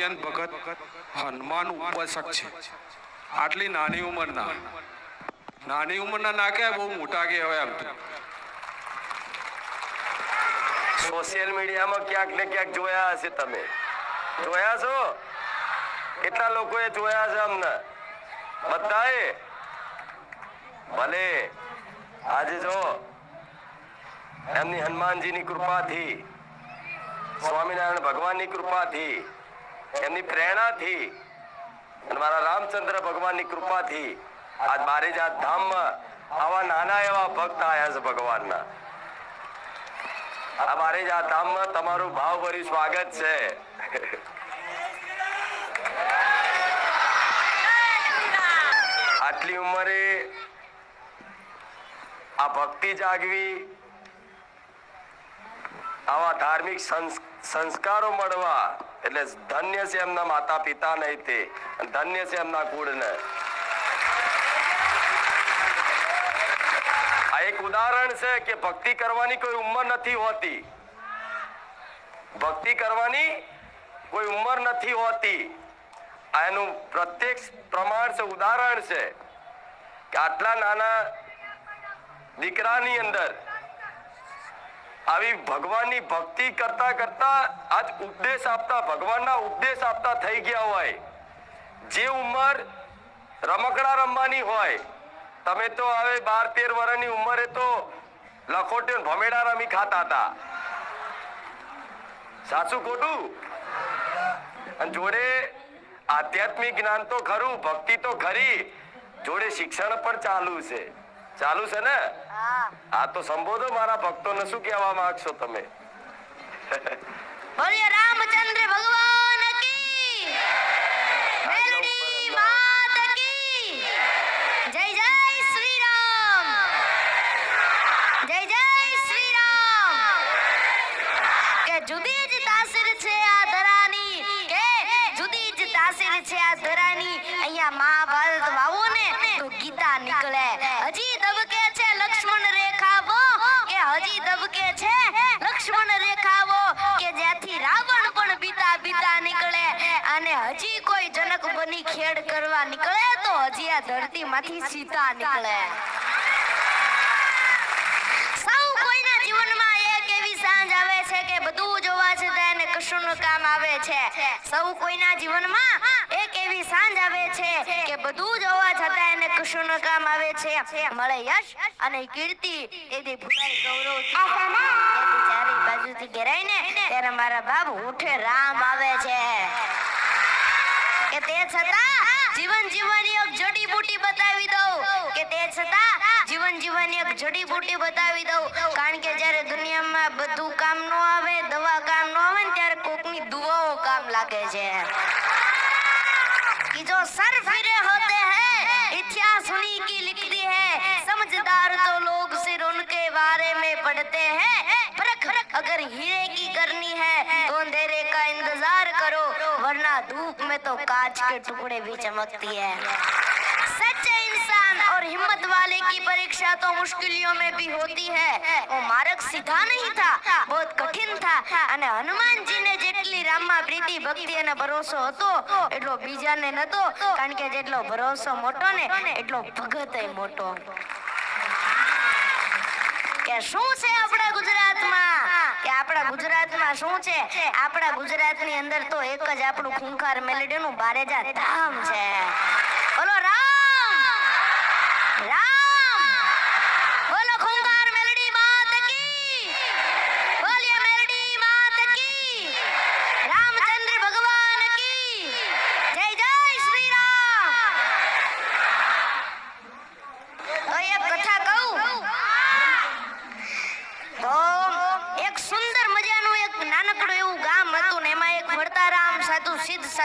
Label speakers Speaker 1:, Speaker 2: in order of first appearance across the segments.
Speaker 1: કાલિયન ભગત હનુમાન ઉપાસક છે. આટલી નાની ઉંમરના. નાની ઉંમરના ના કે બહુ મોટા કહેવાય આમ તો.
Speaker 2: સોશિયલ મીડિયામાં ક્યાંક ને ક્યાંક જોયા હશે તમે. જોયા છો? કેટલા લોકોએ જોયા છે અમને? બધાએ? ભલે. આજે જો એમની હનુમાનજીની કૃપાથી, સ્વામિનારાયણ ભગવાનની કૃપાથી એમની પ્રેરણાથી મારા રામચંદ્ર ભગવાનની કૃપાથી આજ મારી જ ધામમાં આવા નાના એવા ભક્ત આવ્યા છે ભગવાનના. આ મારે જ આ ધામમાં તમારું ભાવભર્યું સ્વાગત છે. આટલી ઉંમરે આ ભક્તિ જાગવી, આવા ધાર્મિક સંસ- સંસ્કારો મળવા એટલે ધન્ય છે એમના માતા પિતા નહીં તે ધન્ય છે એમના કુળને આ એક ઉદાહરણ છે કે ભક્તિ કરવાની કોઈ ઉંમર નથી હોતી. ભક્તિ કરવાની કોઈ ઉંમર નથી હોતી. આ એનું પ્રત્યક્ષ પ્રમાણ છે, ઉદાહરણ છે કે આટલા નાના દીકરાની અંદર આવી ભગવાનની ભક્તિ કરતા કરતા આજ ઉપદેશ આપતા, ભગવાનના ઉપદેશ આપતા થઈ ગયા હોય. જે ઉંમર રમકડા રમવાની હોય, તમે તો હવે બાર તેર વર્ષની ઉંમરે તો લખોટી ભમેડા રમી ખાતા હતા. સાચું ખોટું? અને જોડે આધ્યાત્મિક જ્ઞાન તો ખરું, ભક્તિ તો ખરી, જોડે શિક્ષણ પણ ચાલુ છે. ચાલુ છે ને? આ તો સંબોધો મારા ભક્તોને શું કહેવા માંગશો તમે?
Speaker 3: તો હજી આ સીતા નીકળે. સૌ કોઈના જીવનમાં એક એવી સાંજ આવે છે કે બધું જોવા છતાં એને કશુંનું કામ આવે છે. સૌ કોઈના જીવનમાં એક એવી સાંજ આવે છે કે બધું જોવા છતાં એને કશુંનું કામ આવે છે. મળે યશ અને કીર્તિ એથી ભૂલાઈ ગૌરવ ચારે બાજુથી ઘેરાય ને ત્યારે મારા બાપ ઉઠે રામ આવે છે. કે તે છતાં જીવન જીવવાની એક જડીબુટી બતાવી દઉં કે તે છતાં જીવન જીવવાની એક જડીબુટી બતાવી દઉં કારણ કે જ્યારે દુનિયામાં બધું કામ ન આવે દવા કામ ન આવે ને ત્યારે કોકની દુવાઓ કામ લાગે છે कि जो सर फिरे होते हैं इतिहास उन्हीं की लिखती है समझदार तो लोग सिर उनके बारे में पढ़ते हैं परख अगर हीरे की करनी है धूप में तो कांच के टुकड़े भी चमकती है सच्चे इंसान और हिम्मत वाले की परीक्षा तो मुश्किलों में भी होती है वो मार्ग सीधा नहीं था बहुत कठिन था અને હનુમાનજીને જેટલી રામમાં પ્રીતિ ભક્તિ અને ભરોસો હતો એટલો બીજાને નતો કારણ કે જેટલો ભરોસો મોટો ને એટલો ભગત મોટો કે શું છે આપણા ગુજરાતમાં કે આપણા ગુજરાતમાં શું છે? આપણા ગુજરાતની અંદર તો એક જ આપણું ખૂંખાર મેલેડીનું બારેજા ધામ છે. બોલો, રામ! રામ બોલો ખૂંખાર મેલડી માત કી બોલીએ મેલડી માત કી રામચંદ્ર ભગવાન કી જય જય શ્રી રામ તો એક કથા કહું તો એક સુંદર મજાનું એક નાનકડું એવું ગામ હતું ને એમાં એક ભરતારામ સાધુ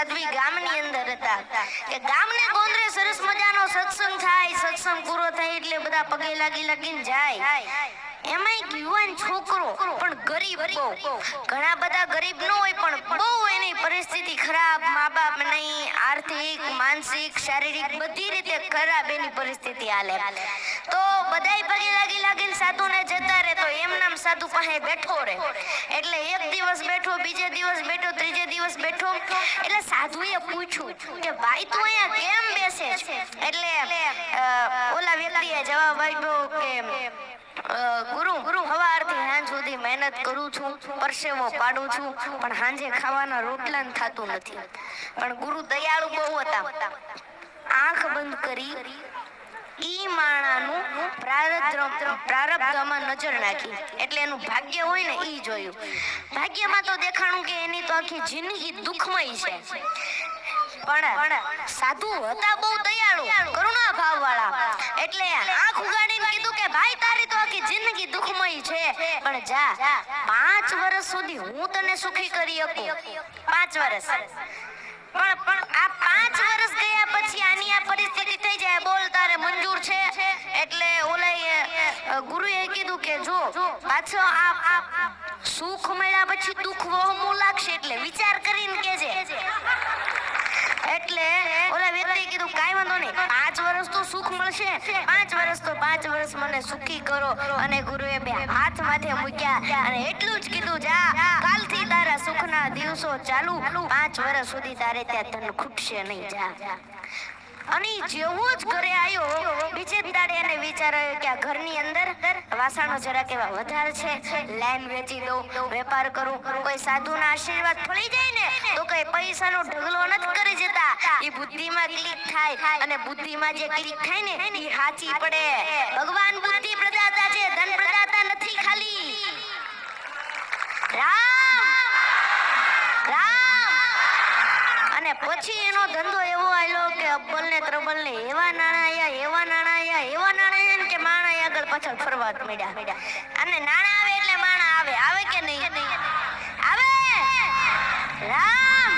Speaker 3: સાધ્વી ગામની અંદર હતા. કે ગામને ગોંદરે સરસ મજાનો સત્સંગ થાય, સત્સંગ પૂરો થાય એટલે બધા પગે લાગી લાગીને જાય. એમાં એક યુવાન છોકરો ગરીબ ઘણા બધા ગરીબ ન હોય પણ બહુ એની પરિસ્થિતિ ખરાબ મા બાપ નહીં, આર્થિક, માનસિક, શારીરિક બધી રીતે ખરાબ એની પરિસ્થિતિ હાલે. તો બધાય પગે લાગી લાગીને સાધુને જતા રહે તો એમ નામ સાધુ પાસે બેઠો રહે. એટલે એક દિવસ બેઠો, બીજે દિવસ બેઠો, ત્રીજે દિવસ બેઠો. એટલે સાધુએ પૂછ્યું કે, ભાઈ, તું અહીંયા કેમ બેસે એટલે ઓલા વ્યક્તિએ જવાબ આપ્યો કે ગુરુ ગુરુ સવારથી સાંજ સુધી મહેનત કરું છું, પરસેવો પાડું છું, પણ સાંજે ખાવાના રોટલા ને થાતું નથી. પણ ગુરુ દયાળુ બહુ હતા. આંખ બંધ કરી ઈ માણાનું પ્રારબ્ધ પ્રારબ્ધમાં નજર નાખી. એટલે એનું ભાગ્ય હોય ને ઈ જોયું. ભાગ્યમાં તો દેખાણું કે એની તો આખી જિંદગી દુઃખમય છે. પણ સાધુ હતા બહુ દયાળુ, કરુણા ભાવ વાળા એટલે આંખ ઉગાડીને કીધું કે, ભાઈ, તારી તો આખી જિંદગી દુઃખમય છે. પણ જા, પાંચ વર્ષ સુધી હું તને સુખી કરી શકું. પાંચ વર્ષ. પણ પણ આ પાંચ વર્ષ ગયા પછી આની આ પરિસ્થિતિ થઈ જાય. બોલ, તારે મંજૂર છે? એટલે ઓલા ગુરુએ કીધું કે, જો, પાછો આ સુખ મળ્યા પછી દુઃખ વહમું લાગશે એટલે વિચાર કરીને કેજે. એટલે ઓલા વ્યક્તિએ કીધું, કાંઈ વાંધો નહીં, પાંચ વર્ષ તો સુખ મળશે. પાંચ વર્ષ તો પાંચ વર્ષ મને સુખી કરો. અને ગુરુએ બે હાથ માથે મૂક્યા અને એટલું જ કીધું, જા, કાલથી તારા સુખના દિવસો ચાલુ. પાંચ વર્ષ સુધી તારે ત્યાં ધન ખૂટશે નહીં, જા. અને જેવો જ ઘરે આવ્યો બીજે દાડે એને વિચાર કે આ ઘરની અંદર વાસણો જરાક એવા વધારે છે, લાઈન વેચી દઉં, વેપાર કરું, કોઈ સાધુના આશીર્વાદ ફળી જાય ને, તો કઈ પૈસાનો ઢગલો નથી કરી જતા. એ બુદ્ધિમાં ક્લિક થાય અને બુદ્ધિમાં જે ક્લિક થાય ને એ સાચી પડે. ભગવાન બુદ્ધિ પ્રદાતા છે ધન પ્રદાતા નથી ખાલી રામ રામ અને પછી એનો ધંધો એવો આયલો કે અબ્બલ ને ત્રબલ ને એવા નાણા આયા એવા નાણા આયા એવા નાણા આયા ને કે માણા આગળ પાછળ ફરવા જ મળ્યા અને નાણા આવે એટલે માણા આવે આવે કે નહીં આવે રામ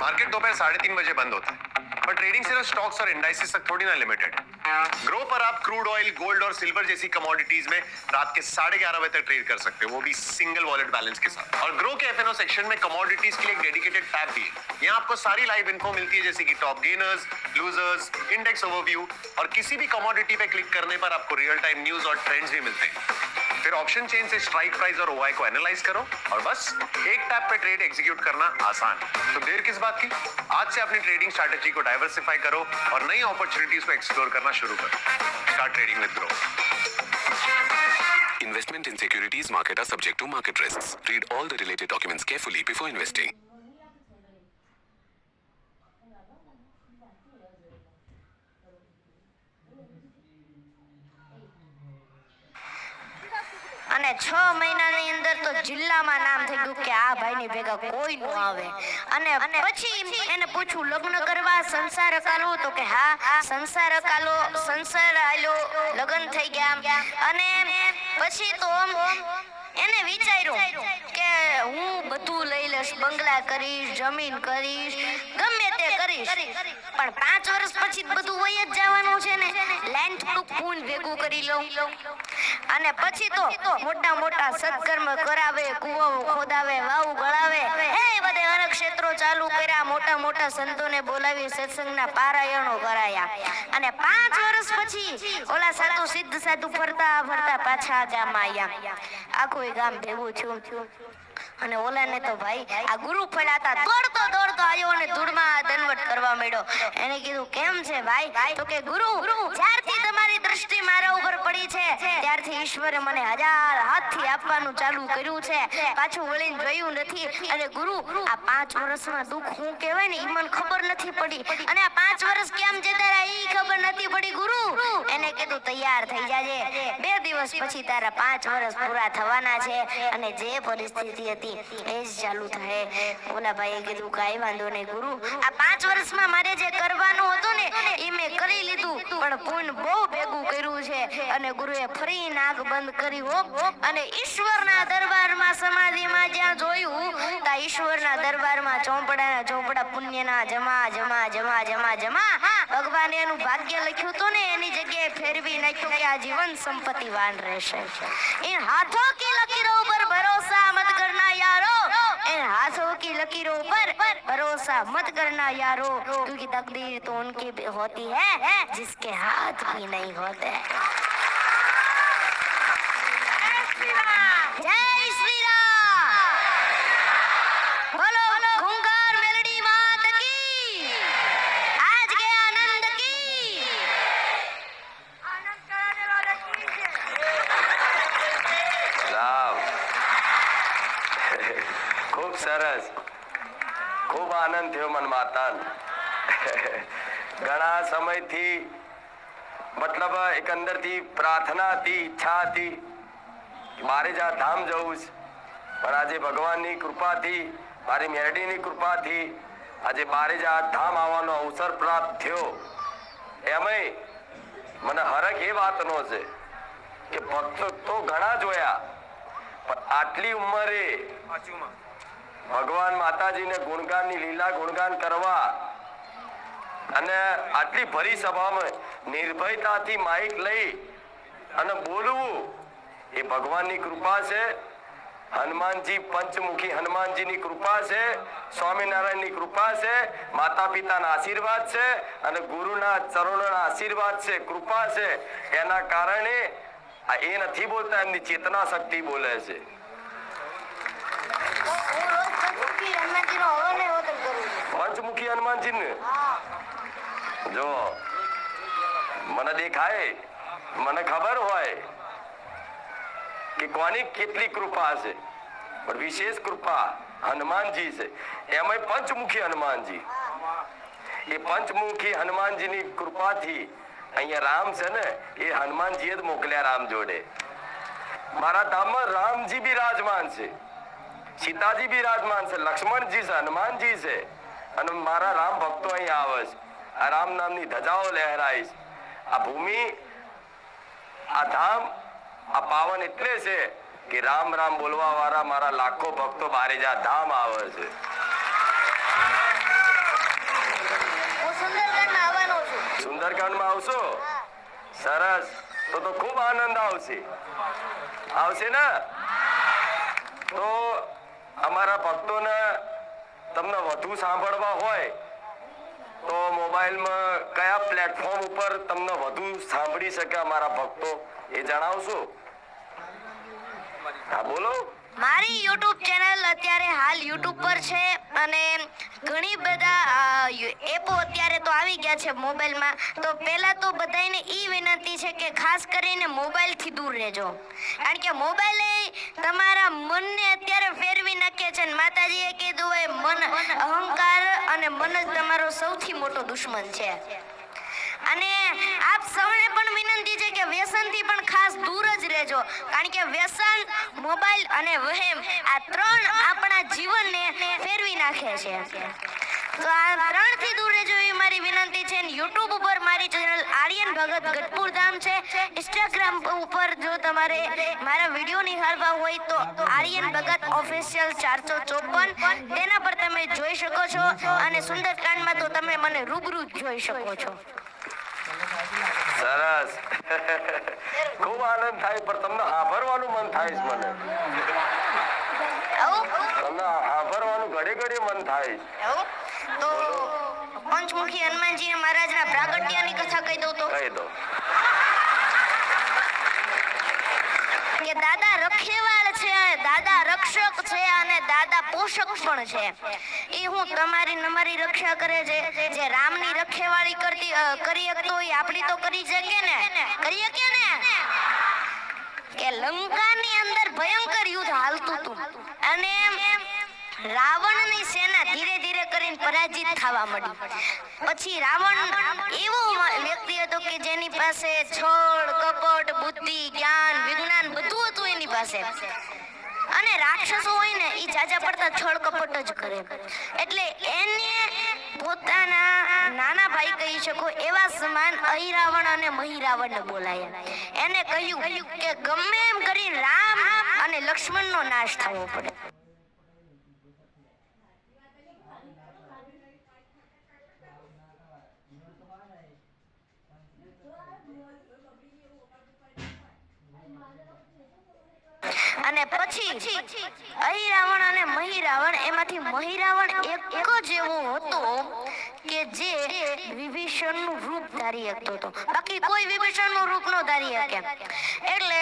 Speaker 4: मार्केट दोपहर साढ़े तीन बजे बंद होता है पर ट्रेडिंग सिर्फ स्टॉक्स और इंडाइसिस तक थोड़ी ना लिमिटेड है ग्रो पर आप क्रूड ऑयल गोल्ड और सिल्वर जैसी कमोडिटीज में रात के साढ़े ग्यारह बजे तक ट्रेड कर सकते हो। वो भी सिंगल वॉलेट बैलेंस के साथ। और ग्रो के FNO सेक्शन में कमोडिटीज के लिए डेडिकेटेड टैब भी है। यहाँ आपको सारी लाइव इन्फो मिलती है, जैसे कि top gainers losers index overview और किसी भी कमोडिटी पे क्लिक करने पर आपको रियल टाइम न्यूज़ और ट्रेंड्स भी मिलते हैं। फिर ऑप्शन चेन से स्ट्राइक प्राइस और ओआई को एनालाइज करो और बस एक टैप पे ट्रेड एग्जीक्यूट करना आसान तो देर किस बात की आज से अपनी ट्रेडिंग स्ट्रेटेजी को डाइवर्सिफाई करो और नई अपॉर्चुनिटीज़ को एक्सप्लोर करना शुरू करो start trading with Groww
Speaker 5: Investment in securities market are subject to market risks. Read all the related documents carefully before investing.
Speaker 3: છ મહિનાની અંદર તો જિલ્લામાં નામ થઈ ગયું કે આ ભાઈની ભેગા કોઈ નો આવે. અને પછી એને પૂછ્યું લગ્ન કરવા સંસાર અકાલો તો કે, હા, સંસાર અકાલો સંસાર આલ્યો લગ્ન થઈ ગયા. અને પછી તો એને વિચાર્યું કે હું બધું લઈ લઈશ, બંગલા કરીશ, જમીન કરીશ, ગમે તે કરીશ. પણ પાંચ વર્ષ પછી બધું વહી જ જવાનું છે ને. લાઈન થોડુંક પૂન ભેગું કરી લઉં. અને પછી તો મોટા મોટા સત્કર્મ કરાવે કુવાઓ ખોદાવે, વાવ ગળાવે. હે બધે અનેક ક્ષેત્રો ચાલુ કર્યા, મોટા મોટા સંતોને બોલાવી સત્સંગના પારાયણો કરાયા. અને પાંચ વર્ષ પછી ઓલા સાધુ સિદ્ધ સાધુ ફરતા ફરતા પાછા ગામ આવ્યા આખું ગામ ભેગું છું. અને ઓલાને તો ભાઈ, આ ગુરુ ફળાતા દોડતો દોડતો આવ્યો અને ધૂળમાં દનવટ કરવા માંડ્યો. એને કીધું, કેમ છે ભાઈ? તો કે, ગુરુ જ્યારથી તમારી દ્રષ્ટિ મારા ઉપર પડી છે. ત્યારથી ઈશ્વરે મને હજાર હાથથી આપવાનું ચાલુ કર્યું છે. પાછું વળીને જોયું નથી. અને ગુરુ, આ પાંચ વર્ષમાં દુઃખ હું કહેવાય ને એ મને ખબર નથી પડી. અને આ પાંચ વર્ષ કેમ જતા રહ્યા એ ખબર નથી પડી, ગુરુ? એને કીધું, તૈયાર થઈ જાજે. બે દિવસ પછી તારા પાંચ વર્ષ પૂરા થવાના છે. અને જે પરિસ્થિતિ હતી, એ જ ચાલુ થાય. ઓલા ભાઈએ કીધું, કાંઈ વાંધો નહીં, ગુરુ. આ પાંચ વર્ષમાં મારે જે કરવાનું હતું ને એ મેં કરી લીધું. પણ પુણ્ય બહુ બહુ ભેગું કર્યું છે. અને ગુરુએ ફરી નાગ બંધ કરી હો. અને ઈશ્વરના દરબારમાં સમાધિમાં જ્યાં જોયું, ત્યાં ઈશ્વરના દરબારમાં ચોપડાના ચોપડા પુણ્યના જમા જમા જમા જમા જમા. ભગવાને એનું ભાગ્ય લખ્યું હતું ને એની જગ્યાએ ફેરવી નાખ્યું કે આ જીવન સંપત્તિવાન રહેશે. એ હાથો કી લકીરો પર ભરોસા हाथों की लकीरों पर भरोसा मत करना यारो क्योंकि तकदीर तो उनकी भी होती है जिसके हाथ भी नहीं होते
Speaker 2: સરસ. ખૂબ આનંદ થયો મન માતાન. ઘણા સમયથી મતલબ એકંદરથી પ્રાર્થના હતી, ઈચ્છા હતી મારે જ આ ધામ જવું છે. પણ આજે ભગવાનની કૃપાથી, મારી મેરડીની કૃપાથી આજે મારે જ આ ધામ આવવાનો અવસર પ્રાપ્ત થયો. એમય મને હરખ એ વાતનો છે કે ભક્તો તો ઘણા જોયા, પણ આટલી ઉંમરે ભગવાન માતાજીને ગુણગાનની લીલા ગુણગાન કરવા અને આટલી ભરી સભામાં નિર્ભયતાથી માઇક લઈ અને બોલવું, એ ભગવાનની કૃપા છે. હનુમાનજી પંચમુખી હનુમાનજીની કૃપા છે, સ્વામિનારાયણની કૃપા છે માતા પિતાના આશીર્વાદ છે અને ગુરુના ચરણોના આશીર્વાદ છે, કૃપા છે. એના કારણે આ એ નથી બોલતા, એમની ચેતના શક્તિ બોલે છે.
Speaker 3: પંચમુખી
Speaker 2: પંચમુખી હનુમાનજીને? જો મને દેખાય મને ખબર હોય કે કોની કેટલી કૃપા છે. પણ વિશેષ કૃપા હનુમાનજી છે. એમાં પંચમુખી હનુમાનજી. એ પંચમુખી હનુમાનજીની કૃપાથી અહીંયા રામ છે ને એ હનુમાનજીએ જ મોકલ્યા રામ જોડે. મારા ધામમાં રામજી બી રાજમાન છે. સીતાજી બિરાજમાન છે લક્ષ્મણજી છે હનુમાનજી છે. અને મારા રામ ભક્તો અહીં આવે છે. આ રામ નામની ધજાઓ લહેરાય છે. આ ભૂમિ આ ધામ આ પાવન એટલે છે કે રામ રામ બોલવા વાળા મારા લાખો ભક્તો બારે જા ધામ આવે છે.
Speaker 3: સુંદરકાંડમાં
Speaker 2: આવશો? સરસ. તો તો ખૂબ આનંદ આવશે. આવશે ને? તો અમારા ભક્તોને તમને વધુ સાંભળવા હોય તો મોબાઈલમાં કયા પ્લેટફોર્મ ઉપર તમને વધુ સાંભળી શકે અમારા ભક્તો એ જણાવશો. હા, બોલો.
Speaker 3: મારી યુટ્યુબ ચેનલ અત્યારે હાલ યુટ્યુબ પર છે અને ઘણી બધા એપો અત્યારે તો આવી ગયા છે મોબાઈલમાં. તો પહેલાં તો બધાને એ વિનંતી છે કે ખાસ કરીને મોબાઈલથી દૂર રહેજો. કારણ કે મોબાઈલ એ તમારા મનને અત્યારે ફેરવી નાખે છે અને માતાજીએ કીધું હોય, મન અહંકાર અને મન જ તમારો સૌથી મોટો દુશ્મન છે. અને આપ સૌને પણ વિનંતી છે કે વ્યસનથી પણ ખાસ દૂર જ રહેજો કારણ કે વ્યસન, મોબાઈલ અને વહેમ આ ત્રણ આપણા જીવનને ફેરવી નાખે છે. તો આ ત્રણથી દૂર રહેજો એવી મારી વિનંતી છે. યુટ્યુબ ઉપર મારી ચેનલ આર્યન ભગત ગઢપુર ધામ છે. ઇન્સ્ટાગ્રામ ઉપર જો તમારે મારા વીડિયો નિહાળવા હોય તો આર્યન ભગત ઓફિશિયલ ચારસો ચોપન. તેના પર તમે જોઈ શકો છો અને સુંદરકાંડમાં તો તમે મને રૂબરૂ જોઈ શકો છો.
Speaker 2: સરસ. ખૂબ આનંદ થાય પણ તમને સાંભળવાનું મન થાય છે મને. તમને સાંભળવાનું ઘડી ઘડી મન થાય
Speaker 3: તો પંચમુખી હનુમાનજી મહારાજના પ્રાગટ્યની કથા કહી દઉં તો?
Speaker 2: કહી દો.
Speaker 3: કે દાદા રખેવાળ છે દાદા રક્ષક છે અને દાદા પોષક પણ છે. એ હું તમારી નમારી રક્ષા કરે છે. જે રામની રખેવાળી કરતી કરી શકતો હોય આપણી તો કરી શકે ને? કરી શકે ને? કે લંકાની અંદર ભયંકર યુદ્ધ હાલતું હતું. અને રાવણની સેના ધીરે ધીરે કરીને પરાજિત થવા મળી પછી રાવણ એવો વ્યક્તિ હતો કે જેની પાસે છળ કપટ, બુદ્ધિ, જ્ઞાન, વિજ્ઞાન બધું હતું એની પાસે. અને રાક્ષસો હોય ને એ જાજા પડતા છળ કપટ જ કરે. એટલે એને પોતાના નાના ભાઈ કહી શકો, એવા સમાન અહિરાવણ અને મહિરાવણને બોલાયા. એને કહ્યું કે ગમે એમ કરી રામ અને લક્ષ્મણનો નાશ થવો પડે. અને પછી અહિરાવણ અને મહિરાવણ, એમાંથી મહિરાવણ એક જ એવો હતો કે જે વિભીષણનું રૂપ ધારી શકતો હતો. બાકી કોઈ વિભીષણનું રૂપ ન ધારી શકે. એટલે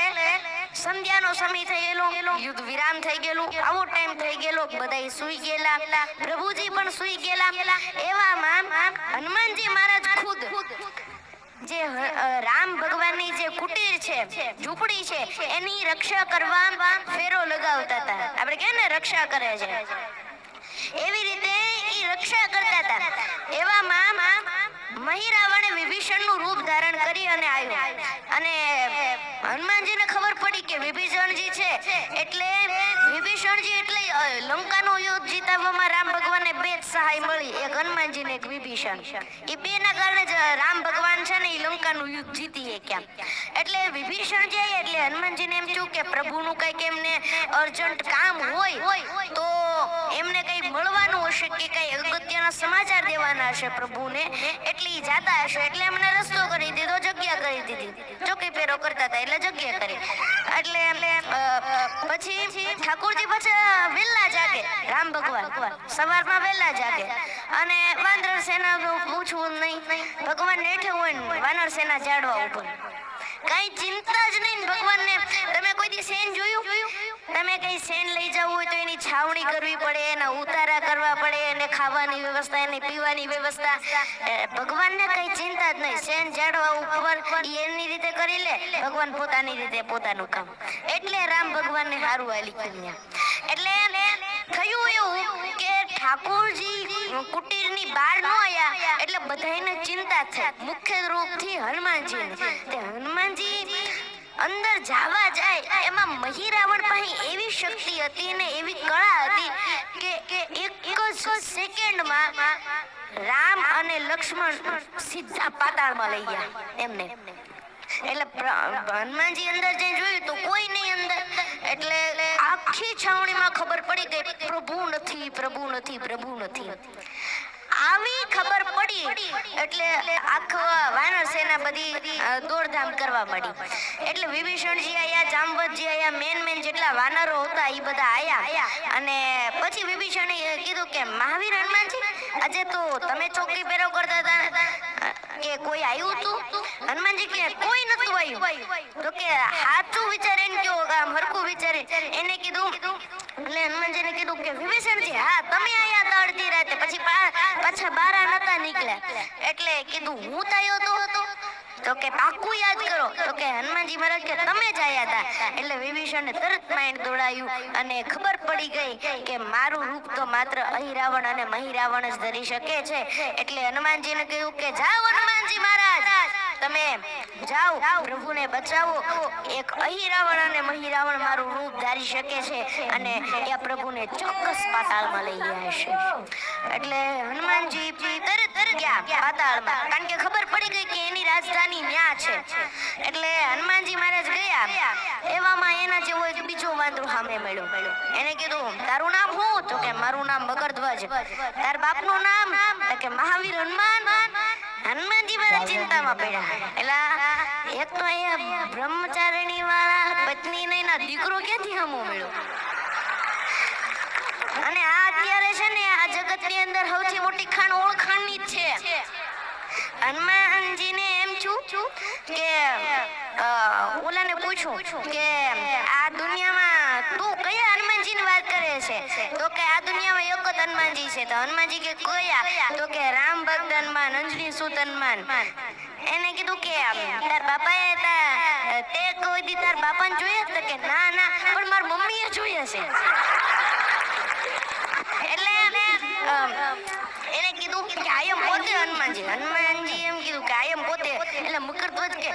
Speaker 3: સંધ્યાનો સમય થઈ ગયેલો, યુદ્ધ વિરામ થઈ ગયેલું, આવો ટાઈમ થઈ ગયેલો, બધાય સુઈ ગયેલા, પ્રભુજી પણ સુઈ ગયેલા. એવામાં હનુમાનજી મહારાજ ખુદ જે રામ ભગવાનની જે કુટીર છે, ઝૂંપડી છે, એની રક્ષા કરવા ફેરો લગાવતા હતા. આપણે કહે ને રક્ષા કરે છે? એવી રીતે એ રક્ષા કરતા હતા. એવામાં મહિરાવણે વિભીષણનું રૂપ ધારણ કરી અને આવ્યું. અને હનુમાનજીને ખબર પડી કે વિભીષણજી છે, એટલે વિભીષણજી એટલે લંકાનું યુદ્ધ જીતાવવામાં રામ ભગવાનને બે જ સહાય મળી. એક હનુમાનજી ને એક વિભીષણ. એ બેના કારણે જ રામ ભગવાન છે ને એ લંકાનું યુદ્ધ જીતી ગયા એટલે વિભીષણ જાય એટલે હનુમાનજીને એમ થયું કે પ્રભુનું કંઈક એમને અર્જન્ટ કામ હોય, તો એમને કંઈ મળવાનું હશે કે કંઈ અગત્યના સમાચાર દેવાના હશે પ્રભુને? એટલે એ જાતા હશે, એટલે એમને રસ્તો કરી દીધો, જગ્યા કરી દીધી. ચોકી ફેરો કરતા હતા, એટલે જગ્યા કરી. એટલે પછી ઠાકોરજી પછી વહેલા જાગે, રામ ભગવાન. સવારમાં વહેલા જાગે. અને વાંદર સેના પૂછવું નહીં. ભગવાન નેઠે હોય ને, વાનર સેના જાડવા ઉપર. કઈ ચિંતા જ નહીં ને ભગવાનને. તમે કોઈ દી સેન જોયું? તમે કઈ સેન લઈ જવું હોય તો એની છાવણી કરવી પડે, એના ઉતારા કરવા પડે, એને ખાવાની વ્યવસ્થા, એને પીવાની વ્યવસ્થા. ભગવાનને કઈ ચિંતા જ નહીં. સેન જાડવા ઉપર એની રીતે કરી લે, ભગવાન પોતાની રીતે પોતાનું કામ. એટલે રામ ભગવાનને સારું આલી કન્યા એટલે થયું એવું કે ઠાકોરજી કુટીરની બહાર ન આવ્યા એટલે બધાને ચિંતા થઈ. મુખ્ય રૂપથી હનુમાનજી હનુમાનજી અંદર જાવા જાય એમાં મહિરાવણ પાસે એવી શક્તિ હતી ને એવી કળા હતી કે એક જ સેકન્ડમાં રામ અને લક્ષ્મણ સીધા પાતાળમાં લઈ ગયા એમને. એટલે હનુમાનજી અંદર જઈ જોયું તો કોઈ નહીં અંદર. એટલે આખી છાવણીમાં ખબર પડી ગઈ પ્રભુ નથી પ્રભુ નથી પ્રભુ નથી. આવી ખબર પડી એટલે આખો વાનર સેના બધી દોડધામ કરવા માંડી. એટલે વિભીષણજી આયા, જામવતજી આયા, મેન મેન જેટલા વાનરો હતા એ બધા આયા. અને પછી વિભીષણે કીધું કે, મહાવીર હનુમાનજી, આજે તો તમે ચોકી પહેરો કરતા હતા કે કોઈ આવ્યું તું? હનુમાનજી કે કોઈ નતું આવ્યું તો કે સાચું વિચારીને કયો, આમ હરખું વિચારે એને કીધું એટલે હનુમાનજીને કીધું કે, વિભીષણજી, હા, તમે આયા હતા અડધી રાતે, પછી પાછા બારા નતા નીકળ્યા. એટલે કીધું, હું તાયો તો હતો. તો કે પાકું યાદ કરો. તો કે, હનુમાનજી મહારાજ કે, તમે જ આયા હતા. એટલે વિભીષણને તરત માઇન્ડ દોડાયું અને ખબર પડી ગઈ કે મારું રૂપ તો માત્ર અહિરાવણ અને મહિરાવણ જ ધરી શકે છે. એટલે હનુમાનજીને કહ્યું કે, જાઓ હનુમાનજી મહારાજ, તમે જાઓ, પ્રભુને બચાવો. એક અહિરાવણ અને મહિરાવણ મારું રૂપ ધારી શકે છે અને એ પ્રભુને ચોક્કસ પાતાળમાં લઈ ગયા છે એટલે હનુમાનજી તરત ગયા પાતાળમાં, કારણ કે ખબર પડી ગઈ કે એની રાજધાની ન્યા છે. એટલે હનુમાનજી મહારાજ ગયા. એવામાં એના જેવો એક બીજો વાંદરો સામે મળ્યો. એને કીધું, તારું નામ હું? તો કે, મારું નામ મગરધ્વજ. તાર બાપનું નામ? કે, મહાવીર હનુમાન. હનુમાનજી મારા ચિંતામાં પડ્યા. એટલે એક તો અહીંયા બ્રહ્મચારિણી વાળા પત્ની નહીં ના દીકરો ક્યાંથી હમો મળ્યો? અને આ અત્યારે છે ને આ જગતની અંદર સૌથી મોટી ખાણ ઓળખાણની જ છે. હનુમાનજીને એમ છું કે ઓલાને પૂછું કે, આ દુનિયામાં તું કયા હનુમાનજીની વાત કરે છે? તો કે આ દુનિયામાં એક જ હનુમાનજી છે. તો હનુમાનજી કે, કયા? તો કે, રામ ભક્ત હનુમાન, અંજની સુત હનુમાન. એને કીધું કે તાર બાપાએ તા કોઈ દી તાર બાપાને જોઈએ તો કે ના ના પણ માર મમ્મીએ જોઈએ છે એટલે એને કીધું કે આયમ પોતે હનુમાનજી હનુમાનજી એમ કીધું કે આયમ પોતે. એટલે મકરધ્વજ કે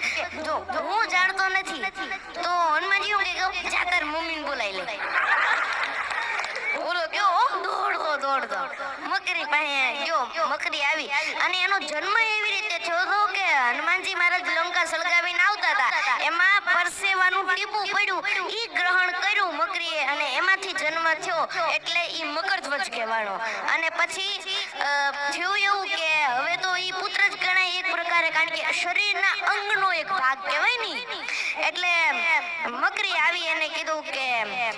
Speaker 3: જો હું જાણતો નથી તો હનુમાનજી હું કે કહું, જા તાર મમ્મીને બોલાવી લે. બોલો કયો દોડતો દોડતો. મકરી પાસે ગયો મકરી આવી. અને એનો જન્મ એવી રીતે થયો કે હનુમાનજી મહારાજ લંકા સળગાવીને આવતા હતા. એમાં પરસેવાનું ટીપું પડ્યું. ઈ ગ્રહણ કર્યું મકરીએ અને એમાંથી જન્મ થયો. એટલે ઈ મકરધ્વજ કહેવાનો. અને પછી થયું એવું કે હવે તો એ પુત્ર જ ગણાય એક પ્રકારે, કારણ કે શરીરના અંગનો એક ભાગ કહેવાય ને એટલે મકરી આવી એને કીધું કે,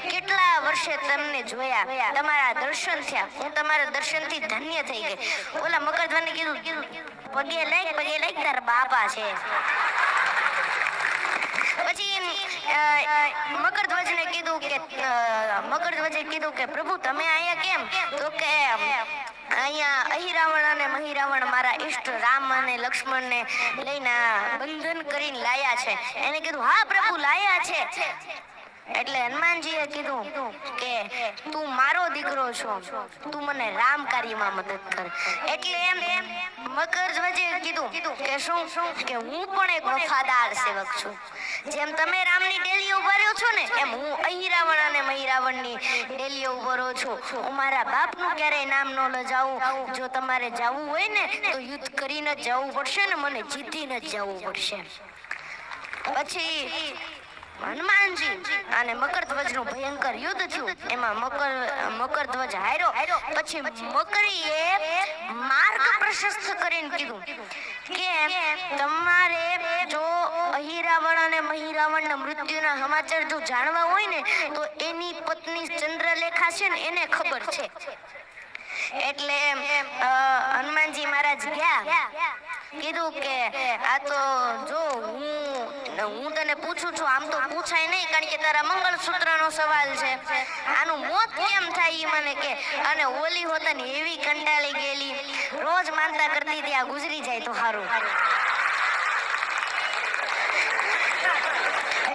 Speaker 3: કેટલા વર્ષે તમને જોયા? તમારા દર્શન થયા. હું તમારા દર્શનથી ધન્ય થઈ ગઈ. ઓલા મકરધ્વજને કીધું, પગે લાગ પગે લાગ, તારા બાપા છે. પછી મકરધ્વજને કીધું કે મકરધ્વજે કીધું કે, પ્રભુ, તમે અહીંયા કેમ? તો કે અહીંયા અહિરાવણ અને મહિરાવણ મારા ઈષ્ટ રામ અને લક્ષ્મણને લઈને બંધન કરીને લાયા છે. એને કીધું, હા પ્રભુ, લાયા છે. એટલે હનુમાનજીએ કીધું કે તું મારો દીકરો છો, તું મને રામ કાર્યમાં મદદ કર. એટલે એમ મકર કીધું કે શું? કે હું પણ એક વફાદાર સેવક છું. જેમ તમે રામની ડેલી ઊભા રહ્યો છો ને, એમ હું અહિરાવણ અને મહિરાવણની ડેલી ઊભો છું. હું મારા બાપનું ક્યારેય નામ ન લજાવું. જો તમારે જવું હોય ને, તો યુદ્ધ કરીને જ જવું પડશે ને, મને જીતીને જ જવું પડશે. પછી હનુમાનજી અને મકરધ્વજનું ભયંકર યુદ્ધ થયું. એમાં મકર, મકરધ્વજ હાર્યો. પછી મકરીએ માર્ગ પ્રશસ્ત કરીને કીધું કે તમારે જો અહિરાવણ અને મહિરાવણના મૃત્યુના સમાચાર જો જાણવા હોય ને, તો એની પત્ની ચંદ્રલેખા છે ને, એને ખબર છે. એટલે હનુમાનજી મહારાજ ગયા. કીધું કે આ તો જો હું હું તને પૂછું છું, આમ તો પૂછાય નહીં, કારણ કે તારા મંગળસૂત્રનો સવાલ છે. આનું મોત કેમ થાય એ મને કે. અને ઓલી હોતન એવી કંટાળી ગયેલી. રોજ માનતા કરતી ત્યાં ગુજરી જાય તો સારું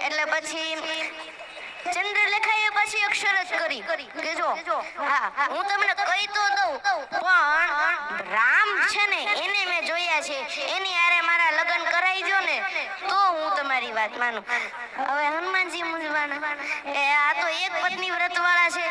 Speaker 3: એટલે પછી ચંદ્રલેખાએ પાછી અક્ષરત કરી. કે હા, હું. તમને કહી તો દઉં, પણ રામ છે ને, એને મેં જોયા છે. એની આરે મારા લગ્ન કરાઈ જો ને, તો હું તમારી વાત માનું. હવે હનુમાનજી મૂંઝવાના. એ આ તો એક પત્ની વ્રત વાળા છે.